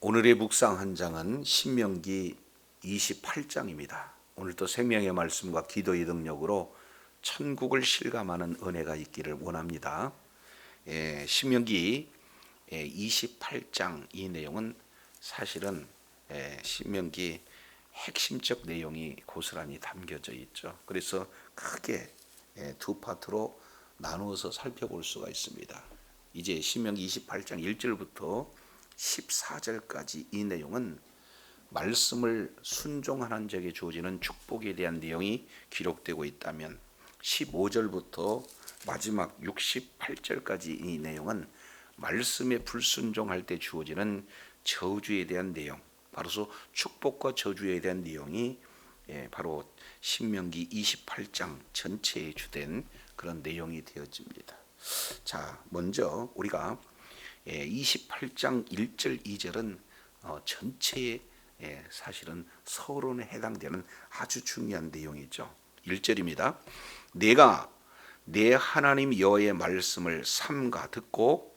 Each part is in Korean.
오늘의 묵상 한 장은 신명기 28장입니다. 오늘도 생명의 말씀과 기도의 능력으로 천국을 실감하는 은혜가 있기를 원합니다. 예, 신명기 예, 28장 이 내용은 사실은 예, 신명기 핵심적 내용이 고스란히 담겨져 있죠. 그래서 크게 예, 두 파트로 나누어서 살펴볼 수가 있습니다. 이제 신명기 28장 1절부터 14절까지 이 내용은 말씀을 순종하는 적에 주어지는 축복에 대한 내용이 기록되고 있다면 15절부터 마지막 68절까지 이 내용은 말씀에 불순종할 때 주어지는 저주에 대한 내용, 바로서 축복과 저주에 대한 내용이 예, 바로 신명기 28장 전체에 주된 그런 내용이 되어집니다. 자, 먼저 우리가 예, 28장 1절 2절은 어, 전체의 예, 사실은 서론에 해당되는 아주 중요한 내용이죠. 1절입니다. 내가 내 하나님 여호와의 말씀을 삼가 듣고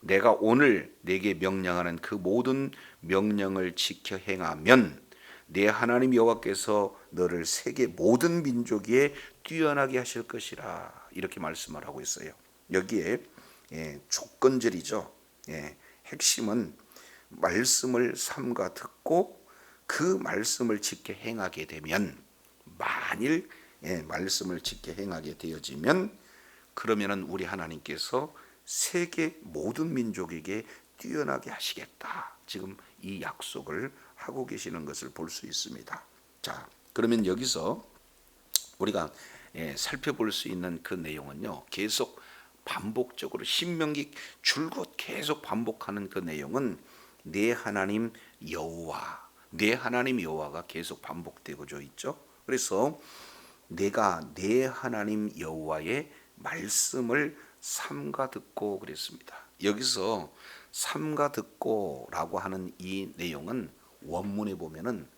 내가 오늘 내게 명령하는 그 모든 명령을 지켜 행하면 내 하나님 여호와께서 너를 세계 모든 민족 위에 뛰어나게 하실 것이라 이렇게 말씀을 하고 있어요. 여기에 예, 조건절이죠. 예, 핵심은 말씀을 삼가 듣고 그 말씀을 지켜 행하게 되면 만일 예, 말씀을 지켜 행하게 되어지면 그러면은 우리 하나님께서 세계 모든 민족에게 뛰어나게 하시겠다. 지금 이 약속을 하고 계시는 것을 볼 수 있습니다. 자, 그러면 여기서 우리가 예, 살펴볼 수 있는 그 내용은요. 계속 반복적으로 신명기 줄곧 계속 반복하는 그 내용은 내 하나님 여호와, 내 하나님 여호와가 계속 반복되고져 있죠. 그래서 내가 내 하나님 여호와의 말씀을 삼가 듣고 그랬습니다. 여기서 삼가 듣고라고 하는 이 내용은 원문에 보면은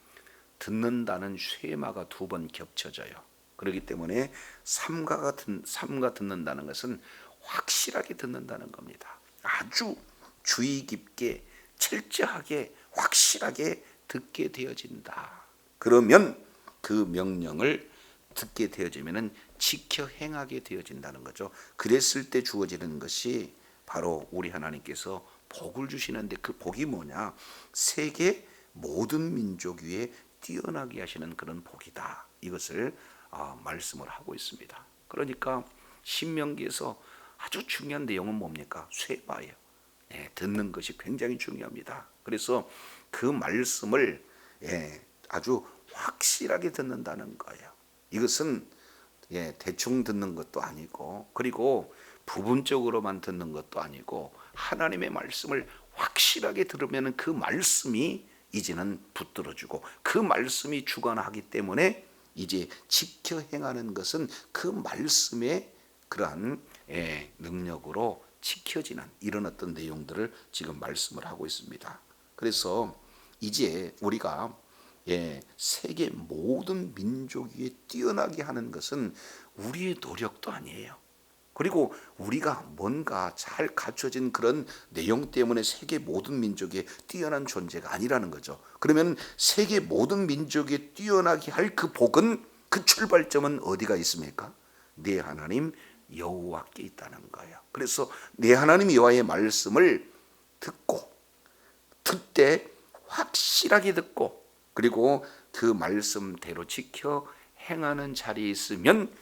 듣는다는 쉐마가 두 번 겹쳐져요. 그렇기 때문에 삼가가 듣, 삼가 듣는다는 것은 확실하게 듣는다는 겁니다. 아주 주의 깊게 철저하게 확실하게 듣게 되어진다. 그러면 그 명령을 듣게 되어지면은 지켜 행하게 되어진다는 거죠. 그랬을 때 주어지는 것이 바로 우리 하나님께서 복을 주시는데 그 복이 뭐냐? 세계 모든 민족 위에 뛰어나게 하시는 그런 복이다. 이것을 아, 말씀을 하고 있습니다. 그러니까 신명기에서 아주 중요한 내용은 뭡니까? 쇠바예요. 예, 듣는 것이 굉장히 중요합니다. 그래서 그 말씀을 예, 아주 확실하게 듣는다는 거예요. 이것은 예, 대충 듣는 것도 아니고 그리고 부분적으로만 듣는 것도 아니고 하나님의 말씀을 확실하게 들으면 그 말씀이 이제는 붙들어주고 그 말씀이 주관하기 때문에 이제 지켜 행하는 것은 그 말씀의 그러한 예, 능력으로 지켜지는 이런 어떤 내용들을 지금 말씀을 하고 있습니다. 그래서 이제 우리가 예, 세계 모든 민족 위에 뛰어나게 하는 것은 우리의 노력도 아니에요. 그리고 우리가 뭔가 잘 갖춰진 그런 내용 때문에 세계 모든 민족에 뛰어난 존재가 아니라는 거죠. 그러면 세계 모든 민족에 뛰어나게 할 그 복은 그 출발점은 어디가 있습니까? 내 하나님 여호와께 있다는 거예요. 그래서 내 하나님 여호와의 말씀을 듣고 듣되 확실하게 듣고 그리고 그 말씀대로 지켜 행하는 자리에 있으면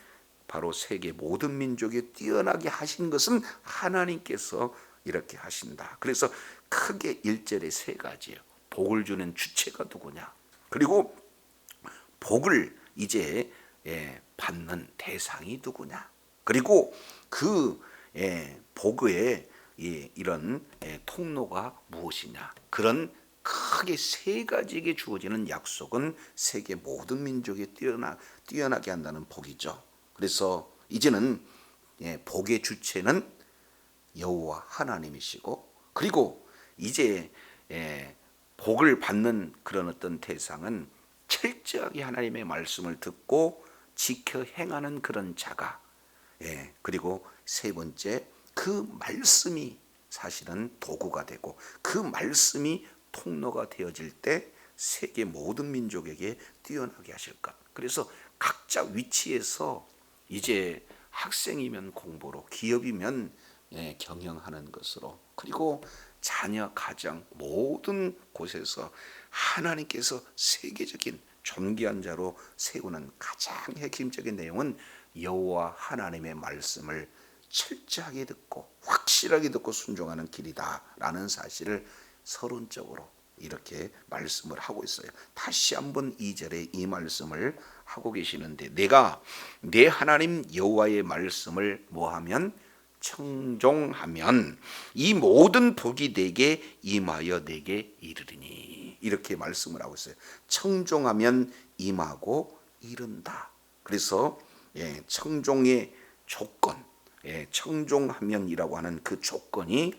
바로 세계 모든 민족에 뛰어나게 하신 것은 하나님께서 이렇게 하신다. 그래서 크게 일절에 세 가지예요. 복을 주는 주체가 누구냐? 그리고 복을 이제 예, 받는 대상이 누구냐? 그리고 그 예, 복의 예, 이런 통로가 무엇이냐? 그런 크게 세 가지에게 주어지는 약속은 세계 모든 민족에 뛰어나 뛰어나게 한다는 복이죠. 그래서 이제는 예, 복의 주체는 여호와 하나님이시고 그리고 이제 예, 복을 받는 그런 어떤 대상은 철저하게 하나님의 말씀을 듣고 지켜 행하는 그런 자가 예, 그리고 세 번째 그 말씀이 사실은 도구가 되고 그 말씀이 통로가 되어질 때 세계 모든 민족에게 뛰어나게 하실 것. 그래서 각자 위치에서 이제 학생이면 공부로, 기업이면 예, 경영하는 것으로, 그리고 자녀, 가정 모든 곳에서 하나님께서 세계적인 존귀한 자로 세우는 가장 핵심적인 내용은 여호와 하나님의 말씀을 철저하게 듣고 확실하게 듣고 순종하는 길이다라는 사실을 서론적으로 이렇게 말씀을 하고 있어요. 다시 한번 이 절에 이 말씀을 하고 계시는데 내가 내 하나님 여호와의 말씀을 뭐하면 청종하면 이 모든 복이 내게 임하여 내게 이르리니 이렇게 말씀을 하고 있어요. 청종하면 임하고 이른다. 그래서 예, 청종의 조건, 예, 청종하면이라고 하는 그 조건이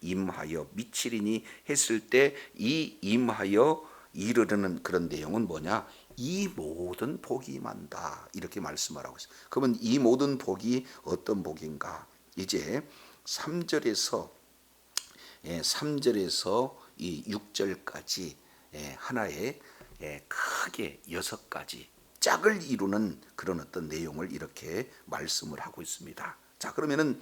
임하여 미치리니 했을 때 이 임하여 이르르는 그런 내용은 뭐냐? 이 모든 복이 임한다. 이렇게 말씀을 하고 있어요. 그러면 이 모든 복이 어떤 복인가? 이제 3절에서 예, 3절에서 이 6절까지 예, 하나의 예, 크게 여섯 가지 짝을 이루는 그런 어떤 내용을 이렇게 말씀을 하고 있습니다. 자, 그러면은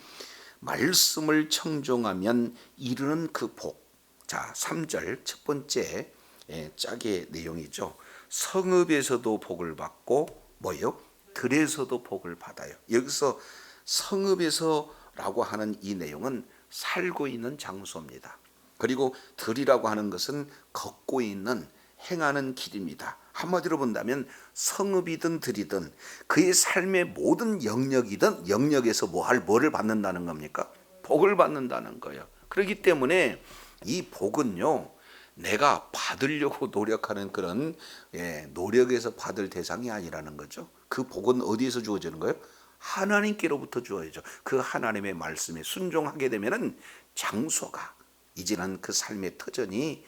말씀을 청종하면 이르는 그 복. 자, 3절 첫 번째 예, 짝의 내용이죠. 성읍에서도 복을 받고 뭐요? 들에서도 복을 받아요. 여기서 성읍에서라고 하는 이 내용은 살고 있는 장소입니다. 그리고 들이라고 하는 것은 걷고 있는 행하는 길입니다. 한마디로 본다면 성읍이든 들이든 그의 삶의 모든 영역이든 영역에서 뭐할 뭐를 받는다는 겁니까? 복을 받는다는 거예요. 그렇기 때문에 이 복은요. 내가 받으려고 노력하는 그런 예, 노력에서 받을 대상이 아니라는 거죠. 그 복은 어디에서 주어지는 거예요? 하나님께로부터 주어야죠. 그 하나님의 말씀에 순종하게 되면은 장소가 이제는 그 삶의 터전이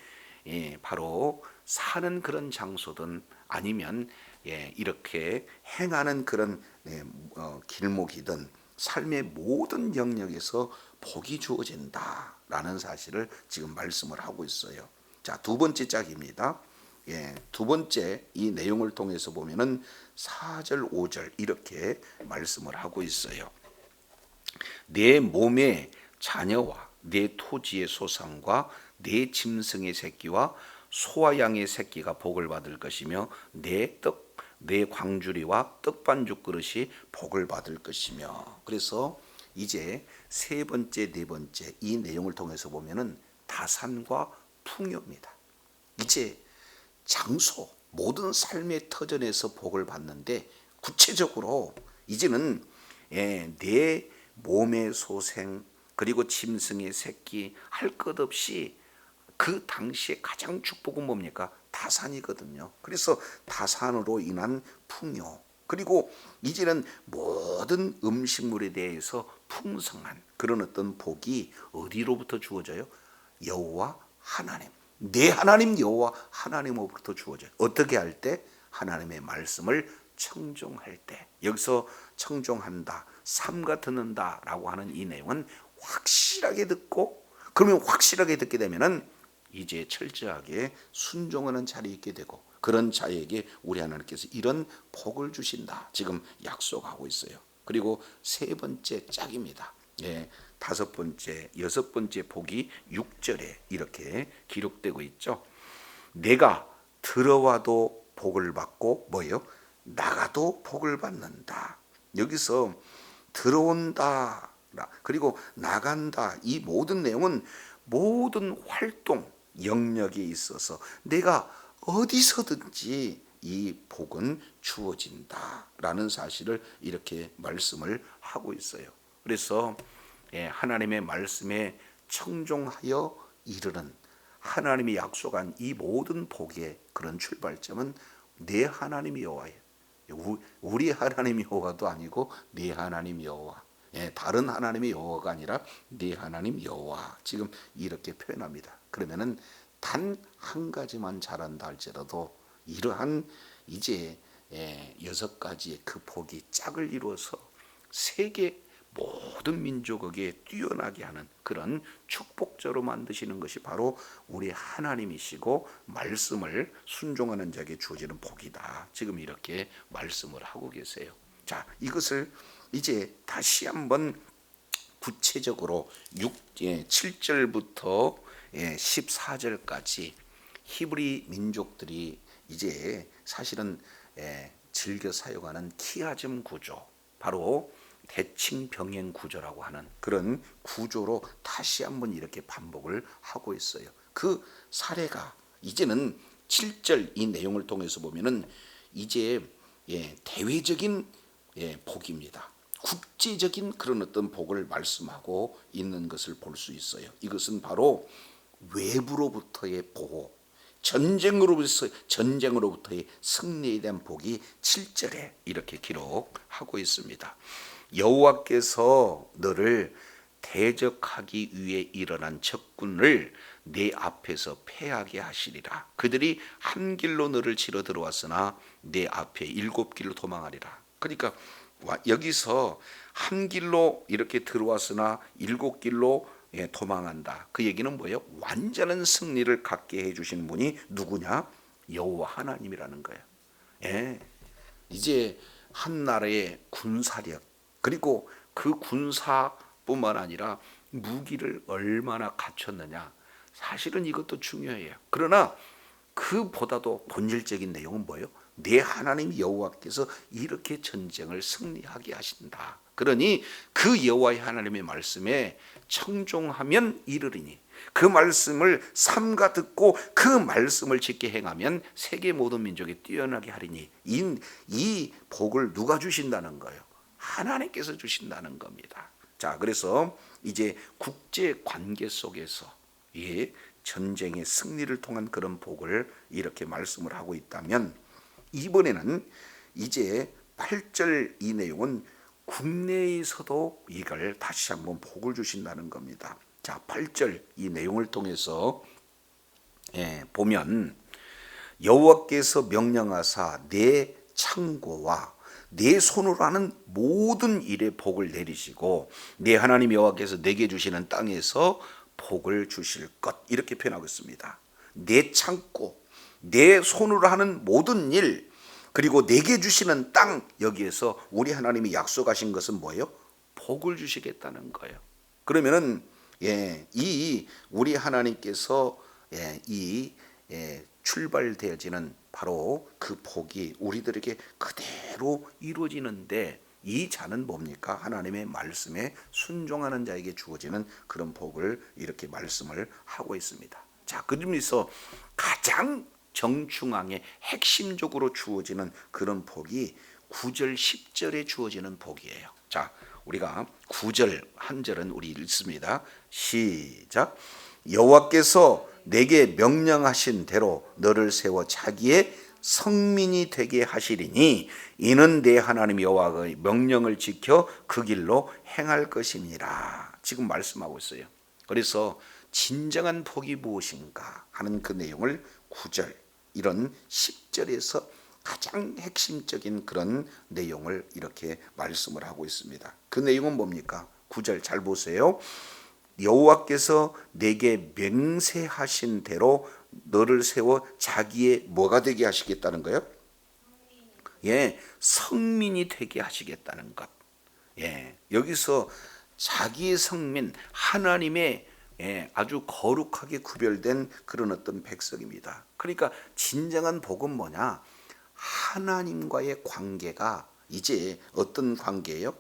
예, 바로 사는 그런 장소든 아니면 예, 이렇게 행하는 그런 예, 어, 길목이든 삶의 모든 영역에서 복이 주어진다라는 사실을 지금 말씀을 하고 있어요. 자, 두 번째 짝입니다. 예, 두 번째 이 내용을 통해서 보면은 4절, 5절 이렇게 말씀을 하고 있어요. 내 몸의 자녀와 내 토지의 소상과 내 짐승의 새끼와 소와 양의 새끼가 복을 받을 것이며 내 떡, 내 광주리와 떡반죽 그릇이 복을 받을 것이며 그래서 이제 세 번째, 네 번째 이 내용을 통해서 보면은 다산과 풍요입니다. 이제 장소 모든 삶의 터전에서 복을 받는데 구체적으로 이제는 예, 내 몸의 소생 그리고 짐승의 새끼 할 것 없이 그 당시에 가장 축복은 뭡니까? 다산이거든요. 그래서 다산으로 인한 풍요 그리고 이제는 모든 음식물에 대해서 풍성한 그런 어떤 복이 어디로부터 주어져요? 여호와 하나님. 내 하나님 여호와 하나님으로부터 주어져요. 어떻게 할 때? 하나님의 말씀을 청종할 때. 여기서 청종한다, 삼가 듣는다라고 하는 이 내용은 확실하게 듣고 그러면 확실하게 듣게 되면은 이제 철저하게 순종하는 자리에 있게 되고 그런 자에게 우리 하나님께서 이런 복을 주신다. 지금 약속하고 있어요. 그리고 세 번째 짝입니다. 예, 다섯 번째, 여섯 번째 복이 6절에 이렇게 기록되고 있죠. 내가 들어와도 복을 받고 뭐예요? 나가도 복을 받는다. 여기서 들어온다. 그리고 나간다. 이 모든 내용은 모든 활동 영역에 있어서 내가 어디서든지 이 복은 주어진다라는 사실을 이렇게 말씀을 하고 있어요. 그래서 예, 하나님의 말씀에 청종하여 이르는 하나님이 약속한 이 모든 복의 그런 출발점은 내 하나님 여호와예요. 우리 하나님 여호와도 아니고 네 하나님 여호와. 예, 다른 하나님의 여호와가 아니라 네 하나님 여호와. 지금 이렇게 표현합니다. 그러면은 단 한 가지만 잘한다 할지라도 이러한 이제 예, 여섯 가지의 그 복이 짝을 이루어서 세계 모든 민족에게 뛰어나게 하는 그런 축복자로 만드시는 것이 바로 우리 하나님이시고 말씀을 순종하는 자에게 주어지는 복이다. 지금 이렇게 말씀을 하고 계세요. 자, 이것을 이제 다시 한번 구체적으로 6, 예, 7절부터 예, 14절까지 히브리 민족들이 이제 사실은 예, 즐겨 사용하는 키아즘 구조, 바로 대칭 병행 구조라고 하는 그런 구조로 다시 한번 이렇게 반복을 하고 있어요. 그 사례가 이제는 7절 이 내용을 통해서 보면은 이제 예, 대외적인 예, 복입니다. 국제적인 그런 어떤 복을 말씀하고 있는 것을 볼 수 있어요. 이것은 바로 외부로부터의 보호, 전쟁으로부터 전쟁으로부터의 승리에 대한 복이 7절에 이렇게 기록하고 있습니다. 여호와께서 너를 대적하기 위해 일어난 적군을 내 앞에서 패하게 하시리라. 그들이 한 길로 너를 치러 들어왔으나 내 앞에 일곱 길로 도망하리라. 그러니까 와- 여기서 한 길로 이렇게 들어왔으나 일곱 길로 예, 도망한다. 그 얘기는 뭐예요? 완전한 승리를 갖게 해 주신 분이 누구냐? 여호와 하나님이라는 거예요. 예, 이제 한 나라의 군사력 그리고 그 군사뿐만 아니라 무기를 얼마나 갖췄느냐 사실은 이것도 중요해요. 그러나 그보다도 본질적인 내용은 뭐예요? 내 하나님 여호와께서 이렇게 전쟁을 승리하게 하신다. 그러니 그 여호와의 하나님의 말씀에 청종하면 이르리니 그 말씀을 삼가 듣고 그 말씀을 지켜 행하면 세계 모든 민족이 뛰어나게 하리니 이, 이 복을 누가 주신다는 거예요? 하나님께서 주신다는 겁니다. 자, 그래서 이제 국제 관계 속에서 이 전쟁의 승리를 통한 그런 복을 이렇게 말씀을 하고 있다면 이번에는 이제 8절 이 내용은 국내에서도 이걸 다시 한번 복을 주신다는 겁니다. 자, 8절 이 내용을 통해서 예, 보면 여호와께서 명령하사 내 창고와 내 손으로 하는 모든 일에 복을 내리시고 내 하나님 여호와께서 내게 주시는 땅에서 복을 주실 것 이렇게 표현하고 있습니다. 내 창고, 내 손으로 하는 모든 일 그리고 내게 주시는 땅 여기에서 우리 하나님이 약속하신 것은 뭐예요? 복을 주시겠다는 거예요. 그러면은 예, 이 우리 하나님께서 예, 이 예, 출발되어지는 바로 그 복이 우리들에게 그대로 이루어지는데 이 자는 뭡니까? 하나님의 말씀에 순종하는 자에게 주어지는 그런 복을 이렇게 말씀을 하고 있습니다. 자, 그러면서 가장 정중앙에 핵심적으로 주어지는 그런 복이 9절 10절에 주어지는 복이에요. 자, 우리가 9절 한 절은 우리 읽습니다. 시작. 여호와께서 내게 명령하신 대로 너를 세워 자기의 성민이 되게 하시리니 이는 내 하나님 여호와의 명령을 지켜 그 길로 행할 것이니라. 지금 말씀하고 있어요. 그래서 진정한 복이 무엇인가 하는 그 내용을 9절 이런 10절에서 가장 핵심적인 그런 내용을 이렇게 말씀을 하고 있습니다. 그 내용은 뭡니까? 9절 잘 보세요. 여호와께서 내게 맹세하신 대로 너를 세워 자기의 뭐가 되게 하시겠다는 거예요? 예, 성민이 되게 하시겠다는 것. 예, 여기서 자기의 성민 하나님의 예, 아주 거룩하게 구별된 그런 어떤 백성입니다. 그러니까 진정한 복은 뭐냐? 하나님과의 관계가 이제 어떤 관계예요?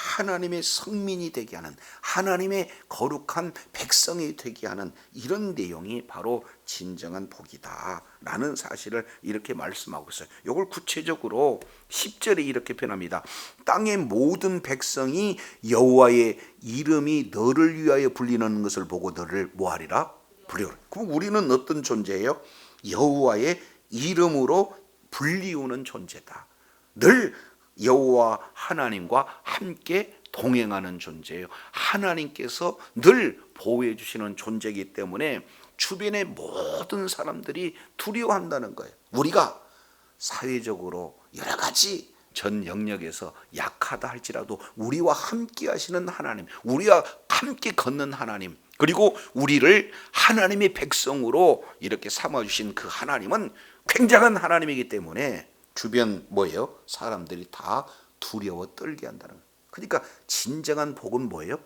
하나님의 성민이 되게 하는 하나님의 거룩한 백성이 되게 하는 이런 내용이 바로 진정한 복이다라는 사실을 이렇게 말씀하고 있어요. 이걸 구체적으로 10절에 이렇게 표현합니다. 땅의 모든 백성이 여호와의 이름이 너를 위하여 불리는 것을 보고 너를 뭐하리라? 부려라. 그럼 우리는 어떤 존재예요? 여호와의 이름으로 불리우는 존재다. 늘 여호와 하나님과 함께 동행하는 존재예요. 하나님께서 늘 보호해 주시는 존재이기 때문에 주변의 모든 사람들이 두려워한다는 거예요. 우리가 사회적으로 여러 가지 전 영역에서 약하다 할지라도 우리와 함께 하시는 하나님, 우리와 함께 걷는 하나님, 그리고 우리를 하나님의 백성으로 이렇게 삼아 주신 그 하나님은 굉장한 하나님이기 때문에 주변 뭐예요? 사람들이 다 두려워 떨게 한다는 거예요. 그러니까 진정한 복은 뭐예요?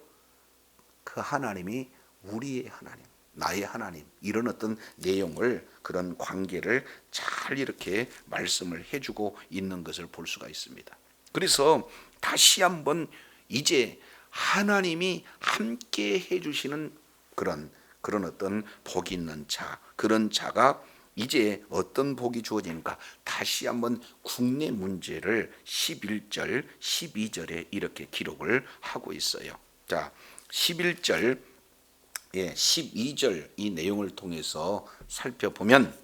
그 하나님이 우리의 하나님, 나의 하나님 이런 어떤 내용을 그런 관계를 잘 이렇게 말씀을 해주고 있는 것을 볼 수가 있습니다. 그래서 다시 한번 이제 하나님이 함께 해주시는 그런 그런 어떤 복 있는 자 그런 자가 이제 어떤 복이 주어지니까 다시 한번 국내 문제를 11절, 12절에 이렇게 기록을 하고 있어요. 자, 11절 예, 12절 이 내용을 통해서 살펴보면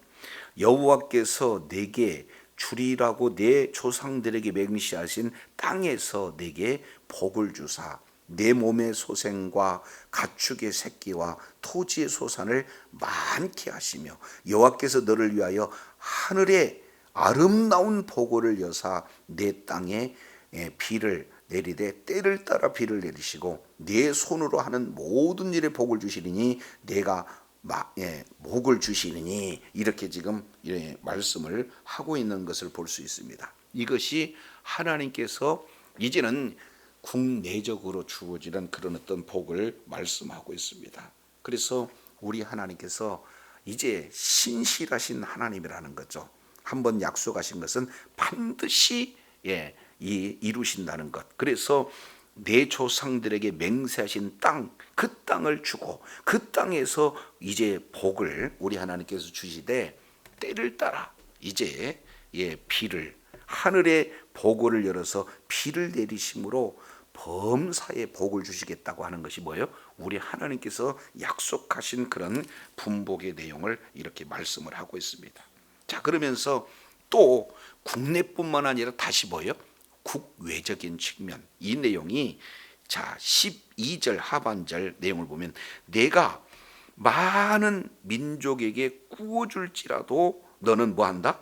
여호와께서 내게 주리라고 내 조상들에게 맹시하신 땅에서 내게 복을 주사 내 몸의 소생과 가축의 새끼와 토지의 소산을 많게 하시며 여호와께서 너를 위하여 하늘에 아름다운 보고를 여사 내 땅에 예, 비를 내리되 때를 따라 비를 내리시고 내 손으로 하는 모든 일에 복을 주시리니 내가 마, 예, 복을 주시리니 이렇게 지금 예, 말씀을 하고 있는 것을 볼 수 있습니다. 이것이 하나님께서 이제는 국내적으로 주어지는 그런 어떤 복을 말씀하고 있습니다. 그래서 우리 하나님께서 이제 신실하신 하나님이라는 거죠. 한번 약속하신 것은 반드시 예, 이 이루신다는 것. 그래서 내 조상들에게 맹세하신 땅, 그 땅을 주고 그 땅에서 이제 복을 우리 하나님께서 주시되 때를 따라 이제 예, 비를 하늘의 보고를 열어서 비를 내리심으로 범사에 복을 주시겠다고 하는 것이 뭐예요? 우리 하나님께서 약속하신 그런 분복의 내용을 이렇게 말씀을 하고 있습니다. 자, 그러면서 또 국내뿐만 아니라 다시 뭐예요? 국외적인 측면. 이 내용이 자, 12절 하반절 내용을 보면 내가 많은 민족에게 구워 줄지라도 너는 뭐 한다?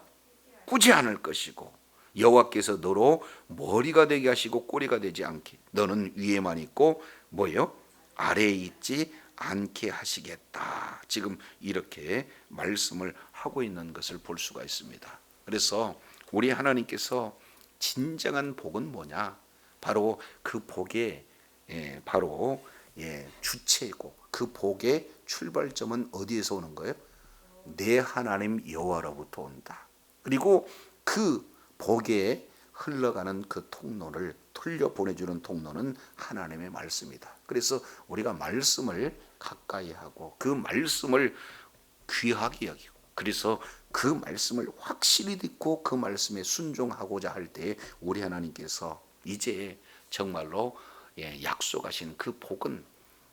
꾸지 않을 것이고 여호와께서 너로 머리가 되게 하시고 꼬리가 되지 않게 너는 위에만 있고 뭐요? 아래에 있지 않게 하시겠다. 지금 이렇게 말씀을 하고 있는 것을 볼 수가 있습니다. 그래서 우리 하나님께서 진정한 복은 뭐냐? 바로 그 복의 예, 바로 예, 주체이고 그 복의 출발점은 어디에서 오는 거예요? 내 하나님 여호와로부터 온다. 그리고 그 복에 흘러가는 그 통로를 틀려 보내주는 통로는 하나님의 말씀이다. 그래서 우리가 말씀을 가까이 하고 그 말씀을 귀하게 여기고 그래서 그 말씀을 확실히 듣고 그 말씀에 순종하고자 할 때 우리 하나님께서 이제 정말로 예, 약속하신 그 복은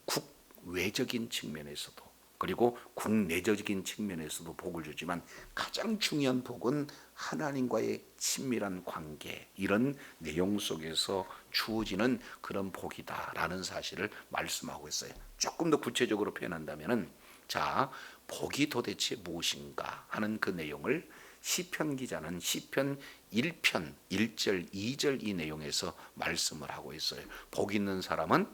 국외적인 측면에서도 그리고 국내적인 측면에서도 복을 주지만 가장 중요한 복은 하나님과의 친밀한 관계 이런 내용 속에서 주어지는 그런 복이다라는 사실을 말씀하고 있어요. 조금 더 구체적으로 표현한다면은 자 복이 도대체 무엇인가 하는 그 내용을 시편 기자는 시편 1편 1절 2절 이 내용에서 말씀을 하고 있어요. 복 있는 사람은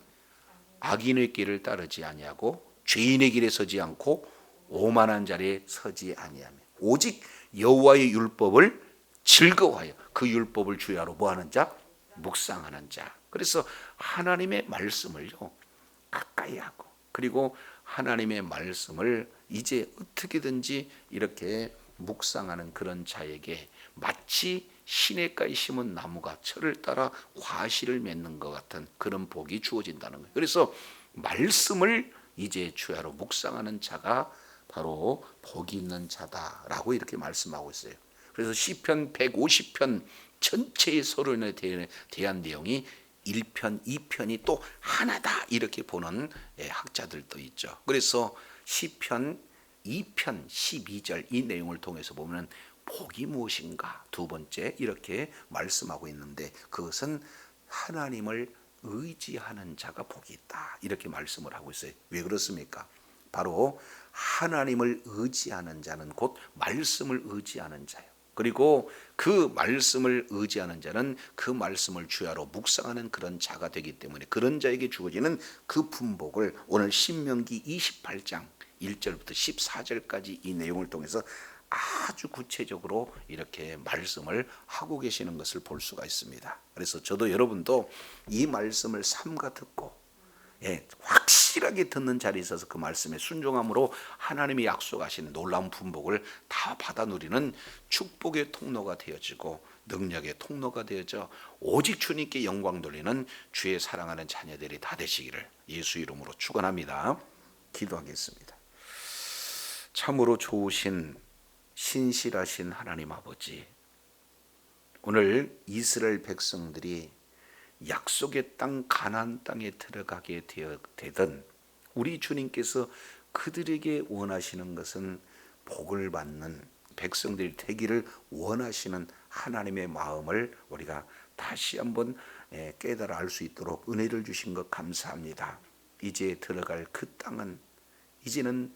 악인의 길을 따르지 아니하고 죄인의 길에 서지 않고 오만한 자리에 서지 아니하며 오직 여호와의 율법을 즐거워하여 그 율법을 주야로 뭐하는 자 묵상하는 자. 그래서 하나님의 말씀을요 가까이 하고 그리고 하나님의 말씀을 이제 어떻게든지 이렇게 묵상하는 그런 자에게 마치 시냇가에 심은 나무가 철을 따라 과실을 맺는 것 같은 그런 복이 주어진다는 거예요. 그래서 말씀을 이제 주야로 묵상하는 자가 바로 복이 있는 자다라고 이렇게 말씀하고 있어요. 그래서 시편 150편 전체의 서론에 대한 내용이 1편, 2편이 또 하나다 이렇게 보는 예, 학자들도 있죠. 그래서 시편 2편 12절 이 내용을 통해서 보면 복이 무엇인가 두 번째 이렇게 말씀하고 있는데 그것은 하나님을 의지하는 자가 복이 있다 이렇게 말씀을 하고 있어요. 왜 그렇습니까? 바로 하나님을 의지하는 자는 곧 말씀을 의지하는 자요. 그리고 그 말씀을 의지하는 자는 그 말씀을 주야로 묵상하는 그런 자가 되기 때문에 그런 자에게 주어지는 그 분복을 오늘 신명기 28장 1절부터 14절까지 이 내용을 통해서 아주 구체적으로 이렇게 말씀을 하고 계시는 것을 볼 수가 있습니다. 그래서 저도 여러분도 이 말씀을 삼가 듣고 예, 확실하게 듣는 자리에 있어서 그 말씀에 순종함으로 하나님이 약속하신 놀라운 분복을 다 받아 누리는 축복의 통로가 되어지고 능력의 통로가 되어져 오직 주님께 영광 돌리는 주의 사랑하는 자녀들이 다 되시기를 예수 이름으로 축원합니다. 기도하겠습니다. 참으로 좋으신 신실하신 하나님 아버지 오늘 이스라엘 백성들이 약속의 땅 가나안 땅에 들어가게 되어 되던 우리 주님께서 그들에게 원하시는 것은 복을 받는 백성들이 되기를 원하시는 하나님의 마음을 우리가 다시 한번 예, 깨달아 알 수 있도록 은혜를 주신 것 감사합니다. 이제 들어갈 그 땅은 이제는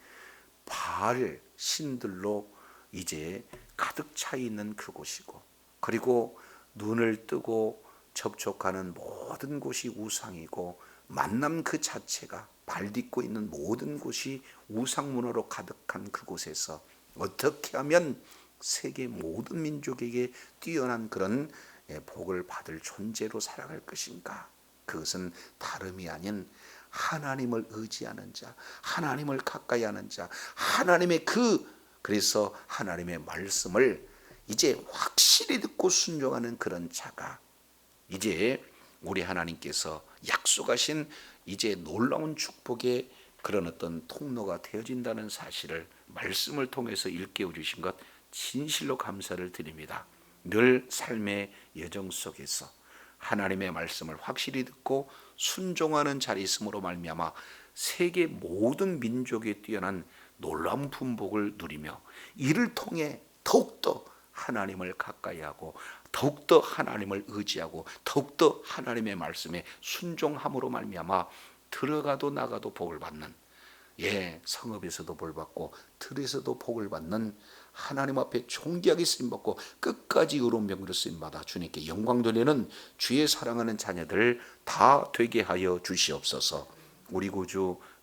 바알 신들로 이제 가득 차 있는 그곳이고 그리고 눈을 뜨고 접촉하는 모든 곳이 우상이고 만남 그 자체가 발 딛고 있는 모든 곳이 우상 문화로 가득한 그곳에서 어떻게 하면 세계 모든 민족에게 뛰어난 그런 예, 복을 받을 존재로 살아갈 것인가? 그것은 다름이 아닌 하나님을 의지하는 자, 하나님을 가까이 하는 자, 하나님의 그 그래서 하나님의 말씀을 이제 확실히 듣고 순종하는 그런 자가 이제 우리 하나님께서 약속하신 이제 놀라운 축복의 그런 어떤 통로가 되어진다는 사실을 말씀을 통해서 일깨워 주신 것 진실로 감사를 드립니다. 늘 삶의 여정 속에서 하나님의 말씀을 확실히 듣고 순종하는 자리 있음으로 말미암아 세계 모든 민족에 뛰어난 놀라운 분복을 누리며 이를 통해 더욱더 하나님을 가까이 하고 더욱더 하나님을 의지하고 더욱더 하나님의 말씀에 순종함으로 말미암아 들어가도 나가도 복을 받는 예 성읍에서도 복 받고 들에서도 복을 받는 하나님 앞에 존귀하게 쓰임 받고 끝까지 의로운 병으로 쓰임 받아 주님께 영광 돌리는 주의 사랑하는 자녀들 다 되게 하여 주시옵소서. 우리 구주